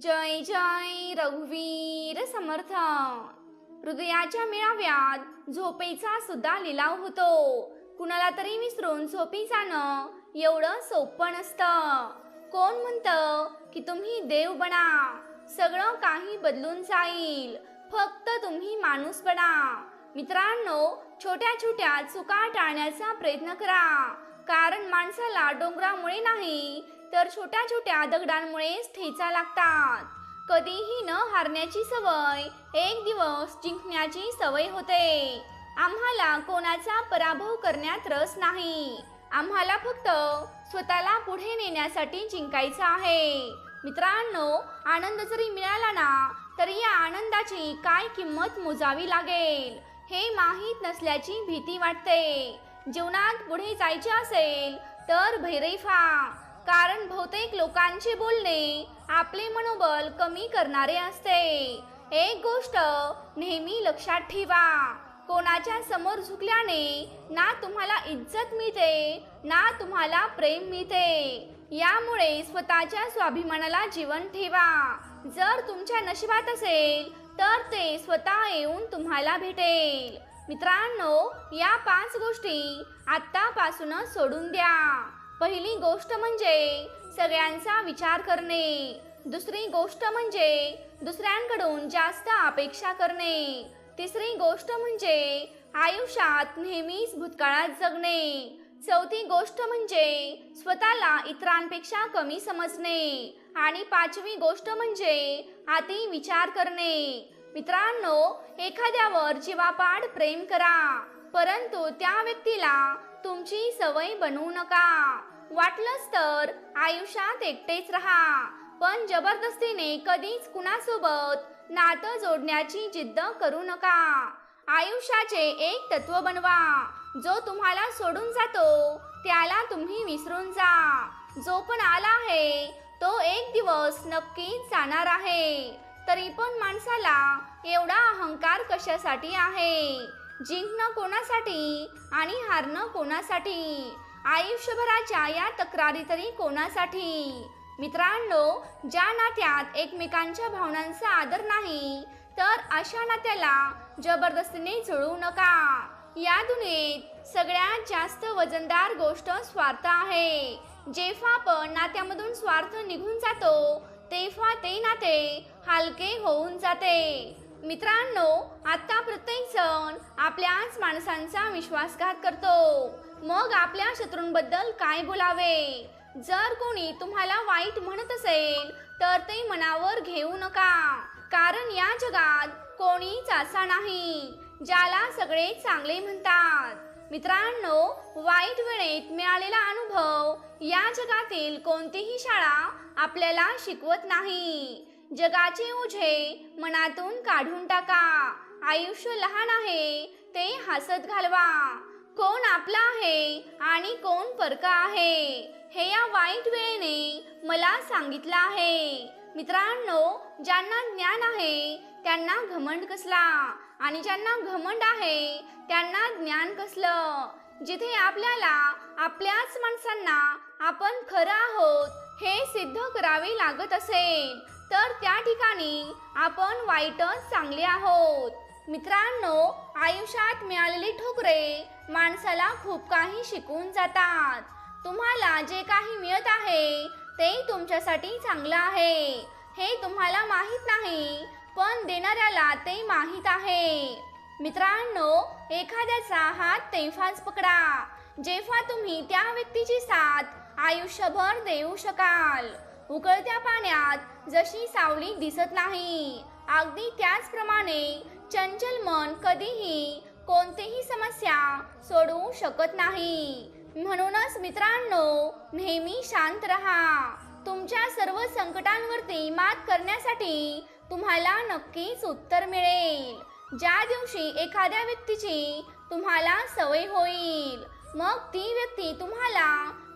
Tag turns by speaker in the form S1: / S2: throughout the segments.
S1: जय जय रघुवीर समर्थ. हृदयाच्या मेळाव्यात झोपेचा सुद्धा लिलाव होतो. कुणाला तरी विसरून झोपी जाणं एवढं सोपं नसतं. कोण म्हणतं की तुम्ही देव बना सगळं काही बदलून जाईल. फक्त तुम्ही माणूस बना. मित्रांनो छोट्या छोट्या चुका टाळण्याचा प्रयत्न करा. कारण माणसाला डोंगरामुळे नाही तर छोट्या छोट्या दगडांमुळेच ठेचा लागतात. कधीही न हारण्याची सवय एक दिवस जिंकण्याची सवय होते. आम्हाला कोणाचा पराभव करण्यात रस नाही. आम्हाला फक्त स्वतःला पुढे नेण्यासाठी जिंकायचं आहे. मित्रांनो आनंद जरी मिळाला ना तरी या आनंदाची काय किंमत मोजावी लागेल हे माहीत नसल्याची भीती वाटते. जीवनात पुढे जायचे असेल तर भैरैफा कारण बहुतेक लोकांचे बोलणे आपले मनोबल कमी करणारे असते. एक गोष्ट नेहमी लक्षात ठेवा कोणाच्या समोर झुकल्याने ना तुम्हाला इज्जत मिळते ना तुम्हाला प्रेम मिळते. यामुळे स्वतःच्या स्वाभिमानाला जीवन ठेवा. जर तुमच्या नशिबात असेल तर ते स्वतः येऊन तुम्हाला भेटेल. मित्रांनो या पाच गोष्टी आत्तापासूनच सोडून द्या. पहिली गोष्ट म्हणजे सगळ्यांचा विचार करणे. दुसरी गोष्ट म्हणजे दुसऱ्यांकडून जास्त अपेक्षा करणे. तिसरी गोष्ट म्हणजे आयुष्यात नेहमीच भूतकाळात जगणे. चौथी गोष्ट म्हणजे स्वतःला इतरांपेक्षा कमी समजणे. आणि पाचवी गोष्ट म्हणजे अति विचार करणे. मित्रांनो एखाद्यावर जीवापाड प्रेम करा परंतु त्या व्यक्तीला तुमची सवय बनवू नका. वाटलंच तर आयुष्यात एकटेच राहा. पण जबरदस्तीने कधीच कुणासोबत नातं जोडण्याची जिद्द करू नका. आयुष्याचे एक तत्व बनवा. जो तुम्हाला सोडून जातो त्याला तुम्ही विसरून जा. जो पण आला आहे तो एक दिवस नक्कीच जाणार आहे. तरी पण माणसाला एवढा अहंकार कशासाठी आहे? जिंकणं कोणासाठी आणि हारणं कोणासाठी? आयुष्यभराच्या या तक्रारी तरी कोणासाठी? मित्रांनो ज्या नात्यात एकमेकांच्या भावनांचा आदर नाही तर अशा नात्याला जबरदस्तीने जुळू नका. या दुनियेत सगळ्यात जास्त वजनदार गोष्ट स्वार्थ आहे. जेव्हा पण नात्यामधून स्वार्थ निघून जातो तेव्हा ते नाते हलके होऊन जाते. मित्रांनो आता प्रत्येक जण आपल्याच माणसांचा विश्वासघात करतो. मग आपल्या शत्रूंबद्दल काय बोलावे? जर कोणी तुम्हाला वाईट म्हणत असेल तर ते मनावर घेऊ नका. कारण या जगात कोणीच असा नाही ज्याला सगळे चांगले म्हणतात. मित्रांनो वाईट वेळेत मिळालेला अनुभव या जगातील कोणतीही शाळा आपल्याला शिकवत नाही. जगाचे उझे मनातून काढून टाका. आयुष्य लहान आहे ते हसत घालवा. कोण आपला आहे आणि कोण परका आहे हे या वाईट वेळेने मला सांगितलं आहे. मित्रांनो ज्यांना ज्ञान आहे त्यांना घमंड कसला? आणि ज्यांना घमंड आहे त्यांना ज्ञान कसलं? जिथे आपल्याला आपल्याच माणसांना आपण खरं आहोत हे सिद्ध करावे लागत असेल. तर त्या ठिकाणी आपण वाईटच चांगले आहोत. मित्रांनो आयुष्यात मिळालेली ठोकरे माणसाला खूप काही शिकून जातात. तुम्हाला जे काही मिळत आहे ते तुमच्यासाठी चांगलं आहे. हे तुम्हाला माहीत नाही पण देणाऱ्याला ते माहीत आहे. मित्रांनो एखाद्याचा हात तेव्हाच पकडा. जेव्हा तुम्ही त्या व्यक्तीची साथ आयुष्यभर देऊ शकाल. उकळत्या पाण्यात जशी सावली दिसत नाही. अगदी त्याचप्रमाणे चंचल मन कधीही कोणतीही समस्या सोडवू शकत नाही. म्हणूनच मित्रांनो नेहमी शांत रहा. तुमच्या सर्व संकटांवरती मात करण्यासाठी तुम्हाला नक्कीच उत्तर मिळेल. ज्या दिवशी एखाद्या व्यक्तीची तुम्हाला सवय होईल मग ती व्यक्ती तुम्हाला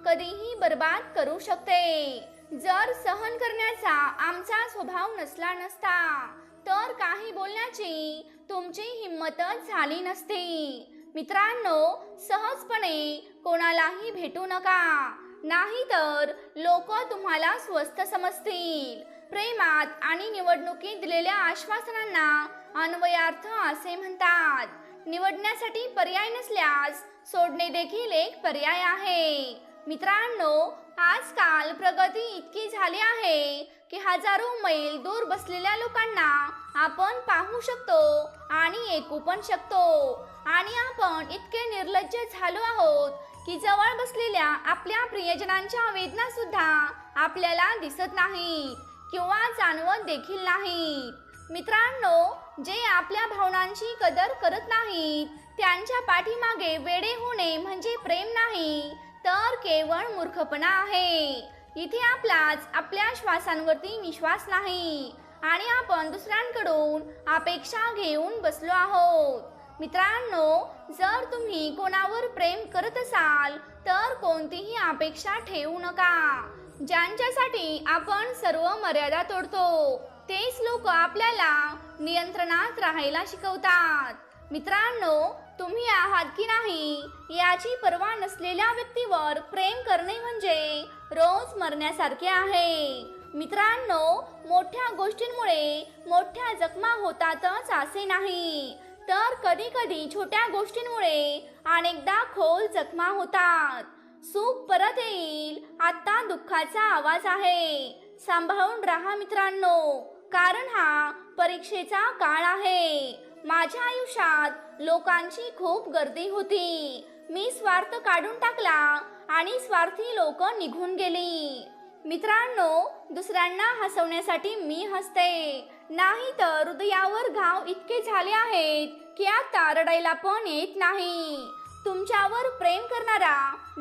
S1: कधीही बर्बाद करू शकते. जर सहन करण्याचा आमचा स्वभाव नसला नसता तर काही बोलण्याची तुमची हिंमतच झाली नसती. मित्रांनो सहजपणे कोणालाही भेटू नका. नाहीतर लोक तुम्हाला स्वस्त समजतील. प्रेमात आणि निवडणुकीत दिलेल्या आश्वासनांना अन्वयार्थ असे म्हणतात. निवडण्यासाठी पर्याय नसल्यास सोडणे देखील एक पर्याय आहे. मित्रांनो आजकाल प्रगती इतकी झाली आहे की हजारो मैल दूर बसलेल्या लोकांना आपण पाहू शकतो आणि ऐकू पण शकतो. आणि आपण इतके निर्लज्ज झालो आहोत की जवळ बसलेल्या आपल्या प्रियजनांच्या वेदना सुद्धा आपल्याला दिसत नाहीत किंवा जाणवत देखील नाहीत. मित्रांनो जे आपल्या भावनांची कदर करत नाहीत त्यांच्या पाठीमागे वेडे होणे म्हणजे प्रेम नाही तर केवळ मूर्खपणा आहे. इथे आपलाच आपल्या श्वासांवरती विश्वास नाही. आणि आपण दुसऱ्यांकडून अपेक्षा घेऊन बसलो आहोत. मित्रांनो जर तुम्ही कोणावर प्रेम करत असाल तर कोणतीही अपेक्षा ठेवू नका. ज्यांच्यासाठी आपण सर्व मर्यादा तोडतो तेच लोक आपल्याला नियंत्रणात राहायला शिकवतात. मित्रांनो तुम्ही आहात की नाही याची पर्वा नसलेल्या व्यक्तीवर प्रेम करणे म्हणजे रोज मरण्यासारखे आहे. मित्रांनो मोठ्या गोष्टींमुळे मोठ्या जखमा होतातच असे नाही. तर कधी कधी छोट्या गोष्टींमुळे अनेकदा खोल जखमा होतात. सुख परत येईल आता दुःखाचा आवाज आहे. सांभाळून राहा मित्रांनो कारण हा परीक्षेचा काळ आहे. माझ्या आयुष्यात लोकांची खूप गर्दी होती. मी स्वार्थ काढून टाकला आणि स्वार्थी लोक निघून गेली. मित्रांनो दुसऱ्यांना हसवण्यासाठी मी हसते. नाही तर हृदयावर घाव इतके झाले आहेत की आता रडायला पण येत नाही. तुमच्यावर प्रेम करणारा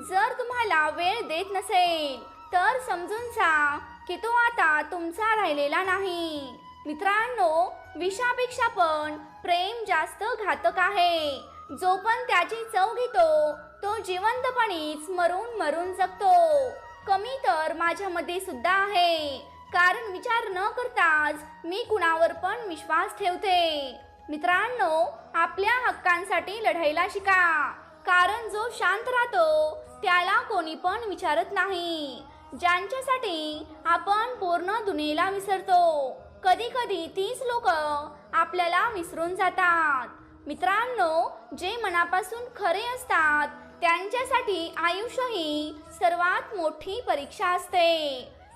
S1: जर तुम्हाला वेळ देत नसेल तर समजून जा की तो आता तुमचा राहिलेला नाही. मित्रांनो विषापेक्षा पण प्रेम जास्त घातक आहे. जो पण त्याची चव घेतो तो जिवंतपणीच मरून मरून जगतो. कमी तर माझ्यामध्ये सुद्धा आहे. कारण विचार न करताच मी कुणावर पण विश्वास ठेवते. मित्रांनो आपल्या हक्कांसाठी लढायला शिका. कारण जो शांत राहतो त्याला कोणी पण विचारत नाही. ज्यांच्यासाठी आपण पूर्ण दुनियेला विसरतो. कधी कधी तीच लोक आपल्याला विसरून जातात. मित्रांनो जे मनापासून खरे असतात त्यांच्यासाठी आयुष्य ही सर्वात मोठी परीक्षा असते.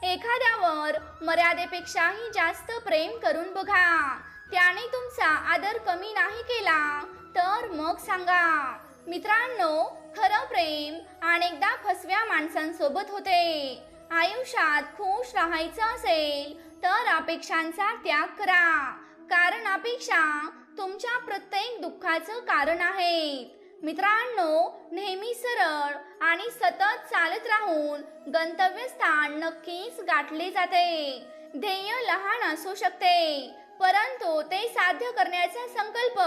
S1: एखाद्यावर मर्यादेपेक्षाही जास्त प्रेम करून बघा. त्याने तुमचा आदर कमी नाही केला तर मग सांगा. मित्रांनो खरं प्रेम अनेकदा फसव्या माणसांसोबत होते. आयुष्यात खुश राहायचं असेल तर अपेक्षांचा त्याग करा. कारण अपेक्षा तुमच्या प्रत्येक दुःखाचं कारण आहेत. मित्रांनो नेहमी सरळ आणि सतत चालत राहून गंतव्यस्थान नक्कीच गाठले जाते. ध्येय लहान असू शकते परंतु ते साध्य करण्याचा संकल्प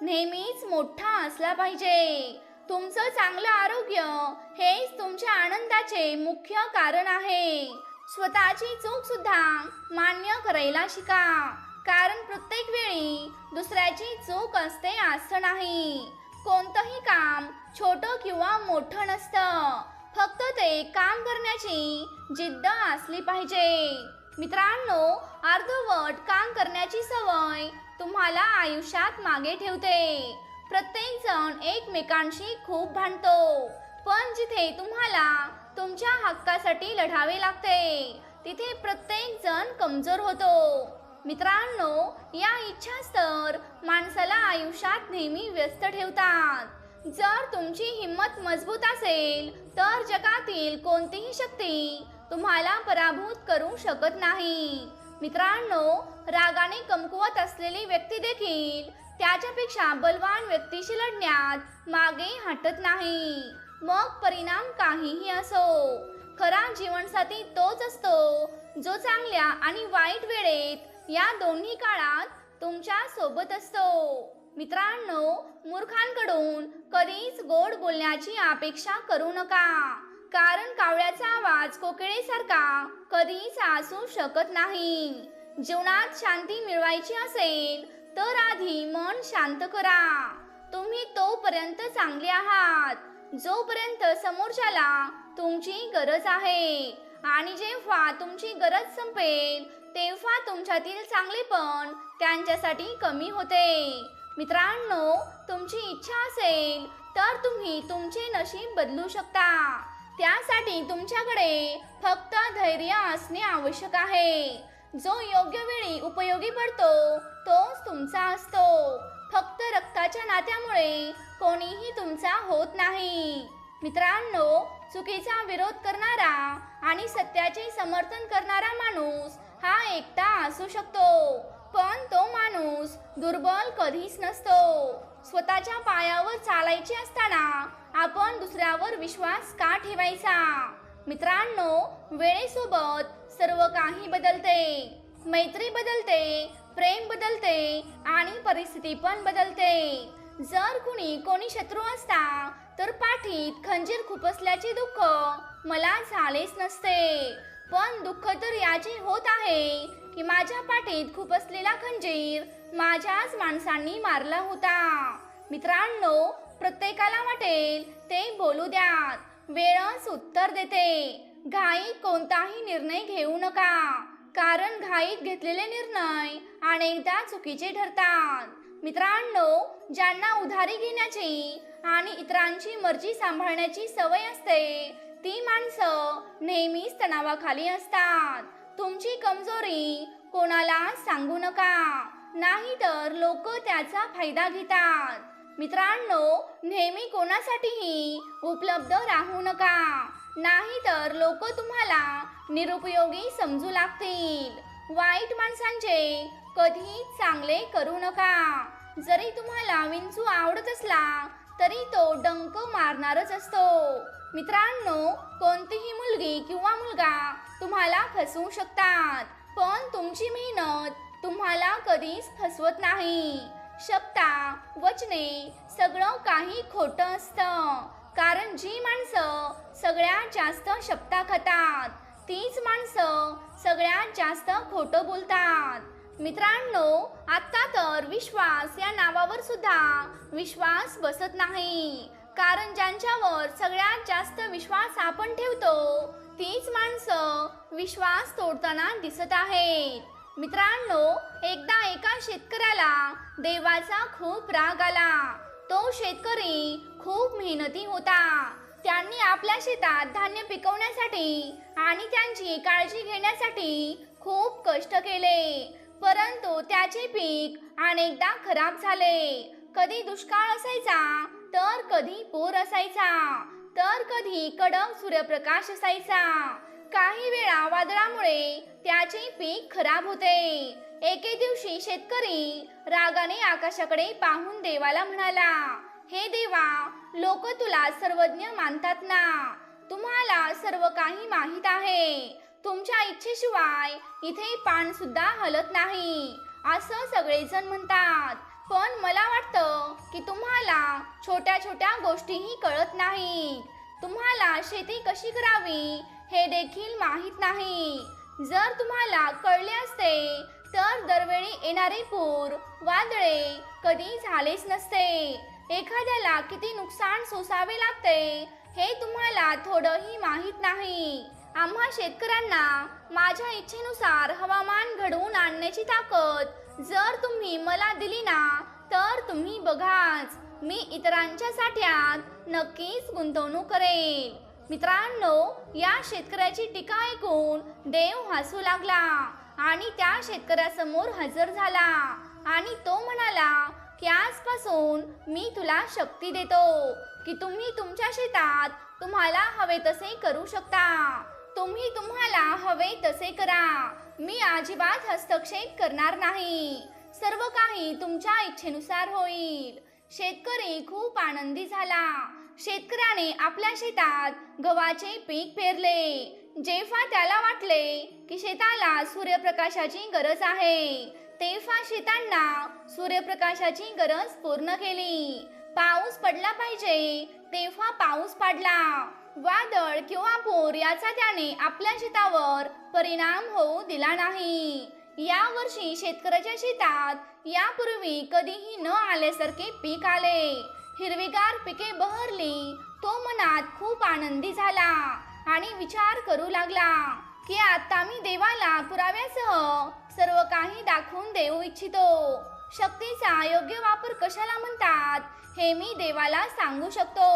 S1: नेहमीच मोठा असला पाहिजे. तुमचं चांगलं आरोग्य हेच तुमच्या आनंदाचे मुख्य कारण आहे. स्वतःची चूक सुद्धा मान्य करायला शिका. कारण प्रत्येक वेळी दुसऱ्याची चूक असते असं नाही. कोणतंही काम छोटं किंवा मोठं नसतं. फक्त ते काम करण्याची जिद्द असली पाहिजे. मित्रांनो अर्धवट काम करण्याची सवय तुम्हाला आयुष्यात मागे ठेवते. प्रत्येक जण एकमेकांशी खूप भांडतो. पण जिथे तुम्हाला तुमच्या हक्कासाठी लढावे लागते. तिथे प्रत्येक जण कमजोर होतो. मित्रांनो या इच्छा तर माणसाला आयुष्यात नेहमी व्यस्त ठेवतात. जर तुमची हिंमत मजबूत असेल तर जगातील कोणतीही शक्ती तुम्हाला पराभूत करू शकत नाही. मित्रांनो रागाने कमकुवत असलेली व्यक्ती देखील त्याच्यापेक्षा बलवान व्यक्तीशी लढण्यात मागे हटत नाही. मग परिणाम काहीही असो. खरा जीवनसाथी तोच असतो जो चांगल्या आणि वाईट वेळेत या दोन्ही काळात तुमच्यासोबत असतो. मित्रांनो मूर्खांकडून कधीच गोड बोलण्याची अपेक्षा करू नका. कारण कावळ्याचा आवाज कोकिळेसारखा कधीच असू शकत नाही. जीवनात शांती मिळवायची असेल तर आधी मन शांत करा. तुम्ही तोपर्यंत चांगले आहात. जोपर्यंत समोरच्याला तुमची गरज आहे आणि जेव्हा तुमची गरज संपेल तेव्हा तुमच्यातील चांगलेपण त्यांच्यासाठी कमी होते. मित्रांनो तुमची इच्छा असेल तर तुम्ही तुमचे नशीब बदलू शकता. त्यासाठी तुमच्याकडे फक्त धैर्य असणे आवश्यक आहे. जो योग्य वेळी उपयोगी पडतो तोच तुमचा असतो. फक्त रक्ताच्या नात्यामुळे कोणीही तुमचा होत नाही. मित्रांनो चुकीचा विरोध करणारा आणि सत्याचे समर्थन करणारा माणूस हा एकटा असू शकतो पण तो माणूस दुर्बल कधीच नसतो. स्वतःच्या पायावर चालायचे असताना आपण दुसऱ्यावर विश्वास का ठेवायचा? मित्रांनो वेळेसोबत सर्व काही बदलते. मैत्री बदलते. प्रेम बदलते आणि परिस्थिती पण बदलते. जर कुणी कोणी शत्रू असता तर पाठीत खंजीर खुपसल्याचे दुःख मला झालेच नसते. पण दुःख तर याचे होत आहे की माझ्या पाठीत खुपसलेला खंजीर माझ्याच माणसांनी मारला होता. मित्रांनो प्रत्येकाला वाटेल ते बोलू द्यात. वेळच उत्तर देते. घाईत कोणताही निर्णय घेऊ नका. कारण घाईत घेतलेले निर्णय अनेकदा चुकीचे ठरतात. मित्रांनो ज्यांना उधारी घेण्याची आणि इतरांची मर्जी सांभाळण्याची सवय असते ती माणसं नेहमीच तणावाखाली असतात. तुमची कमजोरी कोणाला सांगू नका. नाही तर लोक त्याचा फायदा घेतात. मित्रांनो नेहमी कोणासाठीही उपलब्ध राहू नका. नाही तर लोक तुम्हाला निरुपयोगी समजू लागतील. वाईट माणसांचे कधी चांगले करू नका. जरी तुम्हाला विंचू आवडत असला तरी तो डंक मारणारच असतो. मित्रांनो कोणतीही मुलगी किंवा मुलगा तुम्हाला फसवू शकतात पण तुमची मेहनत तुम्हाला कधीच फसवत नाही. शब्दा वचने सगळं काही खोटं असतं. कारण जी माणसं सगळ्यात जास्त शब्दा खातात तीच माणसं सगळ्यात जास्त खोटं बोलतात. मित्रांनो आत्ता तर विश्वास या नावावर सुद्धा विश्वास बसत नाही. कारण ज्यांच्यावर सगळ्यात जास्त विश्वास आपण ठेवतो तीच माणसं विश्वास तोडताना दिसत आहेत. मित्रांनो एकदा एका शेतकऱ्याला देवाचा खूप राग आला. तो शेतकरी खूप मेहनती होता. त्यांनी आपल्या शेतात धान्य पिकवण्यासाठी आणि त्यांची काळजी घेण्यासाठी खूप कष्ट केले. परंतु त्याचे पीक अनेकदा खराब झाले. कधी दुष्काळ असायचा तर कधी पूर असायचा तर कधी कडक सूर्यप्रकाश असायचा. काही वेळा वादळामुळे त्याचे पीक खराब होते. एके दिवशी शेतकरी रागाने आकाशाकडे पाहून देवाला म्हणाला हे देवा लोक तुला सर्वज्ञ मानतात ना? तुम्हाला सर्व काही माहीत आहे. तुमच्या इच्छेशिवाय इथे पान सुद्धा हलत नाही. असं सगळेजण म्हणतात. पण मला वाटतं की तुम्हाला छोट्या छोट्या गोष्टीही कळत नाहीत. तुम्हाला शेती कशी करावी हे देखील माहीत नाही. जर तुम्हाला कळले असते तर दरवेळी येणारे पूर वादळे कधी झालेच नसते. एखाद्याला किती नुकसान सोसावे लागते हे तुम्हाला थोडंही माहीत नाही. आम्हा शेतकऱ्यांना माझ्या इच्छेनुसार हवामान घडवून आणण्याची ताकद जर तुम्ही मला दिली ना तर तुम्ही बघाच. मी इतरांच्या साठ्यात नक्कीच गुंतवणूक करेन. मित्रांनो या शेतकऱ्याची टीका ऐकून देव हसू लागला आणि त्या शेतकऱ्यासमोर हजर झाला आणि तो म्हणाला की आजपासून मी तुला शक्ती देतो की तुम्ही तुमच्या शेतात तुम्हाला हवे तसे करू शकता. तुम्ही तुम्हाला हवे तसे करा. मी अजिबात हस्तक्षेप करणार नाही. सर्व काही तुमच्या इच्छेनुसार होईल. शेतकरी खूप आनंदी झाला. शेतकऱ्याने आपल्या शेतात गव्हाचे पीक पेरले. जेव्हा त्याला वाटले की शेताला सूर्यप्रकाशाची गरज आहे तेव्हा शेतांना सूर्यप्रकाशाची गरज पूर्ण केली. पाऊस पडला पाहिजे तेव्हा पाऊस पडला. वादळ किंवा पूर याचा त्याने आपल्या शेतावर परिणाम होऊ दिला नाही. या वर्षी शेतकऱ्याच्या शेतात यापूर्वी कधीही न आल्यासारखे पीक आले. हिरवीगार पिके बहरली तो मनात खूप आनंदी झाला आणि विचार करू लागला की आता मी देवाला पुराव्यासह सर्व काही दाखवून देऊ इच्छितो. शक्तीचा योग्य वापर कशाला म्हणतात हे मी देवाला सांगू शकतो.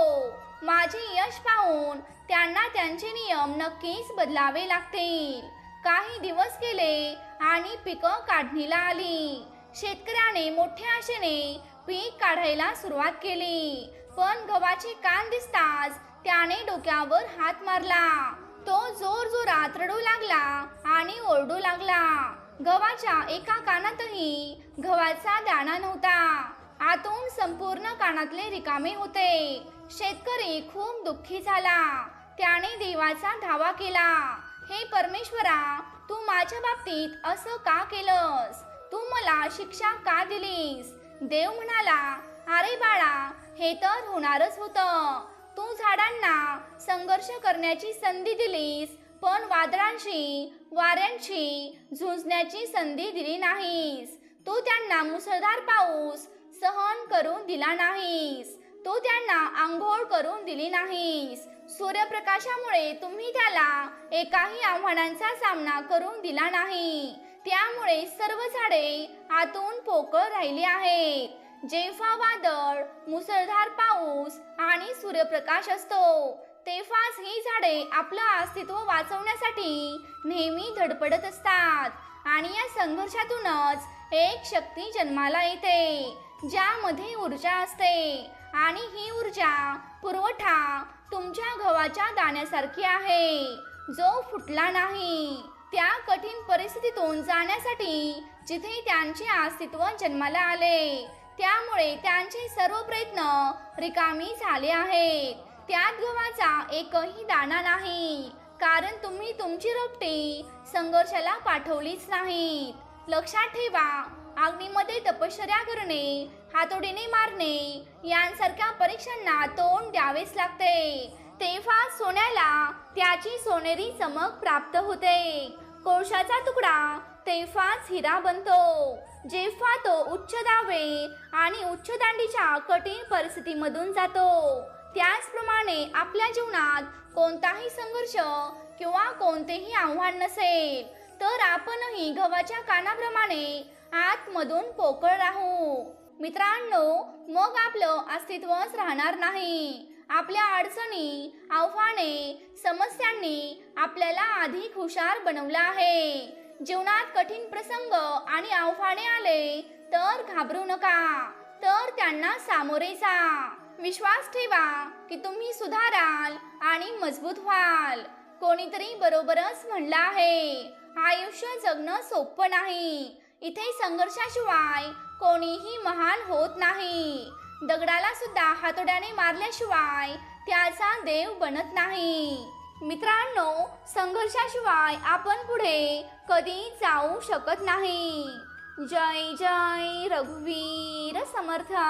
S1: माझे यश पाहून त्यांना त्यांचे नियम नक्कीच बदलावे लागतील. काही दिवस गेले आणि पिकं काढणीला आली. शेतकऱ्याने मोठ्या आशेने पीक काढायला सुरुवात केली. पण गव्हाचे कान दिसताच त्याने डोक्यावर हात मारला. तो जोर जोरात रडू लागला आणि ओरडू लागला. गव्हाच्या एका कानातही गव्हाचा दाणा नव्हता. आतून संपूर्ण कानातले रिकामे होते. शेतकरी खूप दुःखी झाला. त्याने देवाचा धावा केला. हे परमेश्वरा तू माझ्या बाबतीत असं का केलंस? तू मला शिक्षा का दिलीस? देव म्हणाला अरे बाळा हे तर होणारच होतं. तू झाडांना संघर्ष करण्याची संधी दिलीस. पण वादळांशी वाऱ्यांशी झुंजण्याची संधी दिली नाहीस. तू त्यांना मुसळधार पाऊस सहन करून दिला नाहीस. तू त्यांना आंघोळ करून दिली नाहीस. सूर्यप्रकाशामुळे तुम्ही त्याला एकाही आव्हानांचा सामना करून दिला नाही. त्यामुळे सर्व झाडे आतून पोकळ राहिली आहेत. जेव्हा वादळ मुसळधार पाऊस आणि सूर्यप्रकाश असतो तेव्हाच ही झाडे आपलं अस्तित्व वाचवण्यासाठी नेहमी धडपडत असतात. आणि या संघर्षातूनच एक शक्ती जन्माला येते ज्यामध्ये ऊर्जा असते. आणि ही ऊर्जा पुरवठा तुमच्या गव्हाच्या दाण्यासारखी आहे. जो फुटला नाही त्या कठीण परिस्थितीतून जाण्यासाठी जिथे त्यांचे अस्तित्व जन्माला आले त्यामुळे त्यांचे सर्व प्रयत्न रिकामी झाले आहेत. त्यात गव्हाचा एकही दाणा नाही. कारण तुम्ही तुमची रोपटे संघर्षाला पाठवलीच नाहीत. लक्षात ठेवा अग्नीमध्ये तपश्चर्या करणे हातोडीने मारणे यांसारख्या परीक्षांना तोंड द्यावेच लागते. तेव्हा सोन्याला त्याची सोनेरी चमक प्राप्त होते. कोळशाचा तुकडा तेव्हाच हिरा बनतो. जेव्हा तो उच्च दावे आणि उच्च दांडीच्या कठीण परिस्थितीमधून जातो त्याचप्रमाणे आपल्या जीवनात कोणताही संघर्ष किंवा कोणतेही आव्हान नसेल तर आपणही गव्हाच्या कानाप्रमाणे आतमधून पोकळ राहू. मित्रांनो मग आपलं अस्तित्वच राहणार नाही. आपल्या अडचणी आव्हाने समस्यांनी आपल्याला अधिक हुशार बनवलं आहे. जीवनात कठीण प्रसंग आणि आव्हाने आले तर घाबरू नका. तर त्यांना सामोरे जा. विश्वास ठेवा की तुम्ही सुधाराल आणि मजबूत व्हाल. कोणीतरी बरोबरच म्हणलं आहे आयुष्य जगणं सोपं नाही. इथे संघर्षाशिवाय कोणीही महान होत नाही. दगडाला सुद्धा हातोड्याने मारल्याशिवाय त्याचा देव बनत नाही. मित्रांनो संघर्षाशिवाय आपण पुढे कधी जाऊ शकत नाही. जय जय रघुवीर समर्था।